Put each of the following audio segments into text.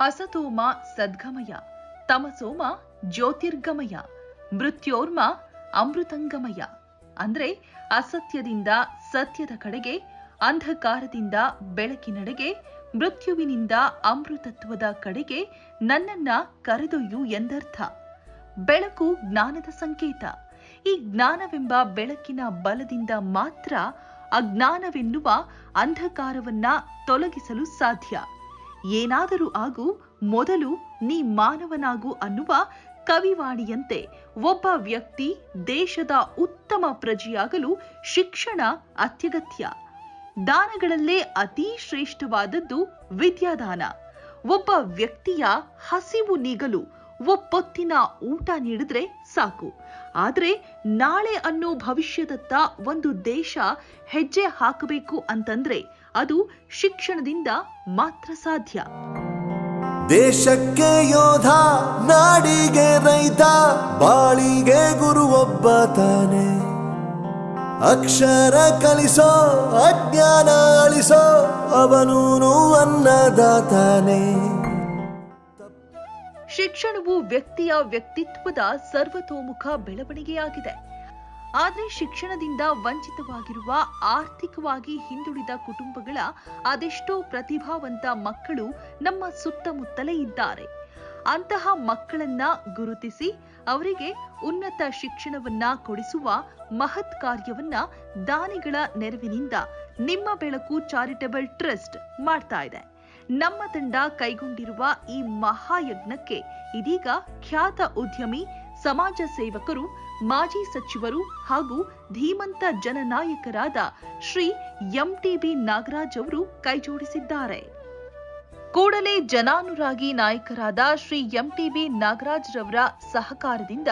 ಅಸತೋಮ ಸದ್ಗಮಯ, ತಮಸೋಮ ಜ್ಯೋತಿರ್ಗಮಯ, ಮೃತ್ಯೋರ್ಮ ಅಮೃತಂಗಮಯ. ಅಂದ್ರೆ ಅಸತ್ಯದಿಂದ ಸತ್ಯದ ಕಡೆಗೆ, ಅಂಧಕಾರದಿಂದ ಬೆಳಕಿನಡೆಗೆ, ಮೃತ್ಯುವಿನಿಂದ ಅಮೃತತ್ವದ ಕಡೆಗೆ ನನ್ನನ್ನ ಕರೆದೊಯ್ಯು ಎಂದರ್ಥ. ಬೆಳಕು ಜ್ಞಾನದ ಸಂಕೇತ. ಈ ಜ್ಞಾನವೆಂಬ ಬೆಳಕಿನ ಬಲದಿಂದ ಮಾತ್ರ ಅಜ್ಞಾನವೆನ್ನುವ ಅಂಧಕಾರವನ್ನ ತೊಲಗಿಸಲು ಸಾಧ್ಯ. ಏನಾದರೂ ಆಗು, ಮೊದಲು ನೀ ಮಾನವನಾಗು ಅನ್ನುವ ಕವಿವಾಣಿಯಂತೆ ಒಬ್ಬ ವ್ಯಕ್ತಿ ದೇಶದ ಉತ್ತಮ ಪ್ರಜೆಯಾಗಲು ಶಿಕ್ಷಣ ಅತ್ಯಗತ್ಯ. ದಾನಗಳಲ್ಲೇ ಅತಿ ಶ್ರೇಷ್ಠವಾದದ್ದು ವಿದ್ಯಾದಾನ. ಒಬ್ಬ ವ್ಯಕ್ತಿಯ ಹಸಿವು ನೀಗಲು ಒಪ್ಪೊತ್ತಿನ ಊಟ ನೀಡಿದ್ರೆ ಸಾಕು. ಆದ್ರೆ ನಾಳೆ ಅನ್ನೋ ಭವಿಷ್ಯದತ್ತ ಒಂದು ದೇಶ ಹೆಜ್ಜೆ ಹಾಕಬೇಕು ಅಂತಂದ್ರೆ ಅದು ಶಿಕ್ಷಣದಿಂದ ಮಾತ್ರ ಸಾಧ್ಯ. ದೇಶಕ್ಕೆ ಯೋಧ, ನಾಡಿಗೆ ರೈತ, ಬಾಳಿಗೆ ಗುರು ಒಬ್ಬ ತಾನೆ. ಅಕ್ಷರ ಕಲಿಸೋ, ಅಜ್ಞಾನ ಅಳಿಸೋ, ಅವನೂನು ಅನ್ನದಾತಾನೆ. ಶಿಕ್ಷಣವು ವ್ಯಕ್ತಿಯ ವ್ಯಕ್ತಿತ್ವದ ಸರ್ವತೋಮುಖ ಬೆಳವಣಿಗೆಯಾಗಿದೆ. ಆದರೆ ಶಿಕ್ಷಣದಿಂದ ವಂಚಿತವಾಗಿರುವ, ಆರ್ಥಿಕವಾಗಿ ಹಿಂದುಳಿದ ಕುಟುಂಬಗಳ ಅದೆಷ್ಟೋ ಪ್ರತಿಭಾವಂತ ಮಕ್ಕಳು ನಮ್ಮ ಸುತ್ತಮುತ್ತಲೇ ಇದ್ದಾರೆ. ಅಂತಹ ಮಕ್ಕಳನ್ನ ಗುರುತಿಸಿ, ಅವರಿಗೆ ಉನ್ನತ ಶಿಕ್ಷಣವನ್ನ ಕೊಡಿಸುವ ಮಹತ್ ಕಾರ್ಯವನ್ನ ದಾನಿಗಳ ನೆರವಿನಿಂದ ನಿಮ್ಮ ಬೆಳಕು ಚಾರಿಟಬಲ್ ಟ್ರಸ್ಟ್ ಮಾಡ್ತಾ ಇದೆ. ನಮ್ಮ ತಂಡ ಕೈಗೊಂಡಿರುವ ಈ ಮಹಾಯಜ್ಞಕ್ಕೆ ಇದೀಗ ಖ್ಯಾತ ಉದ್ಯಮಿ, ಸಮಾಜ ಸೇವಕರು, ಮಾಜಿ ಸಚಿವರು ಹಾಗೂ ಧೀಮಂತ ಜನನಾಯಕರಾದ ಶ್ರೀ ಎಂಟಿಬಿ ನಾಗರಾಜ್ ಅವರು ಕೈಜೋಡಿಸಿದ್ದಾರೆ. ಕೂಡಲೇ ಜನಾನುರಾಗಿ ನಾಯಕರಾದ ಶ್ರೀ ಎಂಟಿಬಿ ನಾಗರಾಜ್ ರವರ ಸಹಕಾರದಿಂದ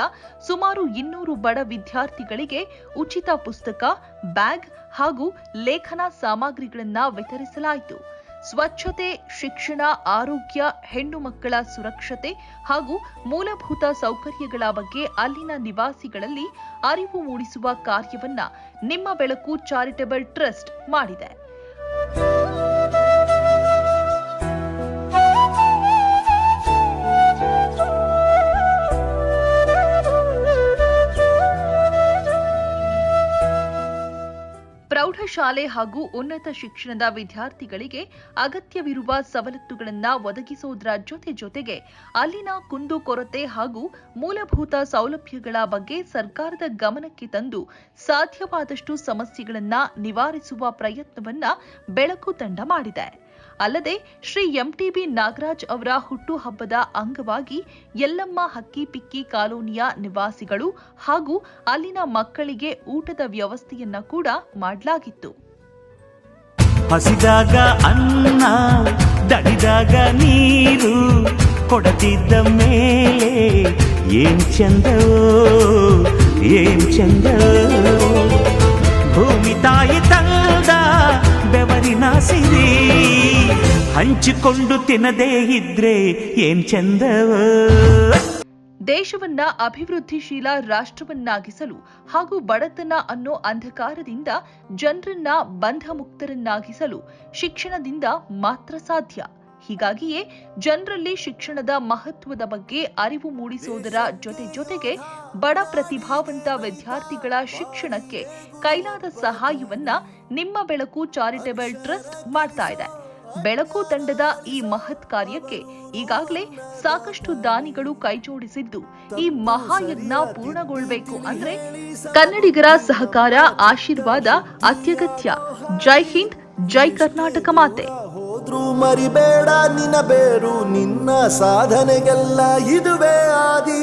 ಸುಮಾರು ಇನ್ನೂರು ಬಡ ವಿದ್ಯಾರ್ಥಿಗಳಿಗೆ ಉಚಿತ ಪುಸ್ತಕ, ಬ್ಯಾಗ್ ಹಾಗೂ ಲೇಖನ ಸಾಮಗ್ರಿಗಳನ್ನ ವಿತರಿಸಲಾಯಿತು. ಸ್ವಚ್ಛತೆ, ಶಿಕ್ಷಣ, ಆರೋಗ್ಯ, ಹೆಣ್ಣು ಮಕ್ಕಳ ಸುರಕ್ಷತೆ ಹಾಗೂ ಮೂಲಭೂತ ಸೌಕರ್ಯಗಳ ಬಗ್ಗೆ ಅಲ್ಲಿನ ನಿವಾಸಿಗಳಲ್ಲಿ ಅರಿವು ಮೂಡಿಸುವ ಕಾರ್ಯವನ್ನ ನಿಮ್ಮ ಬೆಳಕು ಚಾರಿಟಬಲ್ ಟ್ರಸ್ಟ್ ಮಾಡಿದೆ. ಪ್ರೌಢಶಾಲೆ ಹಾಗೂ ಉನ್ನತ ಶಿಕ್ಷಣದ ವಿದ್ಯಾರ್ಥಿಗಳಿಗೆ ಅಗತ್ಯವಿರುವ ಸವಲತ್ತುಗಳನ್ನು ಒದಗಿಸುವುದರ ಜೊತೆ ಜೊತೆಗೆ ಅಲ್ಲಿನ ಕುಂದುಕೊರತೆ ಹಾಗೂ ಮೂಲಭೂತ ಸೌಲಭ್ಯಗಳ ಬಗ್ಗೆ ಸರ್ಕಾರದ ಗಮನಕ್ಕೆ ತಂದು ಸಾಧ್ಯವಾದಷ್ಟು ಸಮಸ್ಯೆಗಳನ್ನು ನಿವಾರಿಸುವ ಪ್ರಯತ್ನವನ್ನ ಬೆಳಕು ತಂಡ ಮಾಡಿದೆ. ಅಲ್ಲದೆ ಶ್ರೀ ಎಂಟಿಬಿ ನಾಗರಾಜ್ ಅವರ ಹುಟ್ಟುಹಬ್ಬದ ಅಂಗವಾಗಿ ಯಲ್ಲಮ್ಮ ಹಕ್ಕಿ ಪಿಕ್ಕಿ ಕಾಲೋನಿಯ ನಿವಾಸಿಗಳು ಹಾಗೂ ಅಲ್ಲಿನ ಮಕ್ಕಳಿಗೆ ಊಟದ ವ್ಯವಸ್ಥೆಯನ್ನ ಕೂಡ ಮಾಡಲಾಗಿತ್ತು. ಹಸಿದಾಗ ಅನ್ನ ದಡಿದಾಗ ನೀರು ಕೊಡತಿದ್ದ ಮೇಲೆ ಏನ್ ಚಂದೋ ಏನ್ ಚಂದೋ ಭೂಮಿ ತಾಯಿ ಹಂಚಿಕೊಂಡು ತಿನ್ನದೇ ಇದ್ರೆ ಏನ್ ಚಂದವ? ದೇಶವನ್ನ ಅಭಿವೃದ್ಧಿಶೀಲ ರಾಷ್ಟ್ರವನ್ನಾಗಿಸಲು ಹಾಗೂ ಬಡತನ ಅನ್ನೋ ಅಂಧಕಾರದಿಂದ ಜನರನ್ನ ಬಂಧಮುಕ್ತರನ್ನಾಗಿಸಲು ಶಿಕ್ಷಣದಿಂದ ಮಾತ್ರ ಸಾಧ್ಯ. ಹೀಗಾಗಿಯೇ ಜನರಲ್ಲಿ ಶಿಕ್ಷಣದ ಮಹತ್ವದ ಬಗ್ಗೆ ಅರಿವು ಮೂಡಿಸುವುದರ ಜೊತೆ ಜೊತೆಗೆ ಬಡ ಪ್ರತಿಭಾವಂತ ವಿದ್ಯಾರ್ಥಿಗಳ ಶಿಕ್ಷಣಕ್ಕೆ ಕೈಲಾದ ಸಹಾಯವನ್ನ ನಿಮ್ಮ ಬೆಳಕು ಚಾರಿಟೇಬಲ್ ಟ್ರಸ್ಟ್ ಮಾಡ್ತಾ ಇದೆ. ಬೆಳಕು ತಂಡದ ಈ ಮಹತ್ ಕಾರ್ಯಕ್ಕೆ ಈಗಾಗಲೇ ಸಾಕಷ್ಟು ದಾನಿಗಳು ಕೈಜೋಡಿಸಿದ್ದು. ಈ ಮಹಾಯಜ್ಞ ಪೂರ್ಣಗೊಳ್ಬೇಕು ಅಂದ್ರೆ ಕನ್ನಡಿಗರ ಸಹಕಾರ, ಆಶೀರ್ವಾದ ಅತ್ಯಗತ್ಯ. ಜೈ ಹಿಂದ್, ಜೈ ಕರ್ನಾಟಕ ಮಾತೆ. ಮರಿಬೇಡ ನಿನ್ನ ಬೇರು, ನಿನ್ನ ಸಾಧನೆಗೆಲ್ಲ ಇದುವೇ ಆದಿ.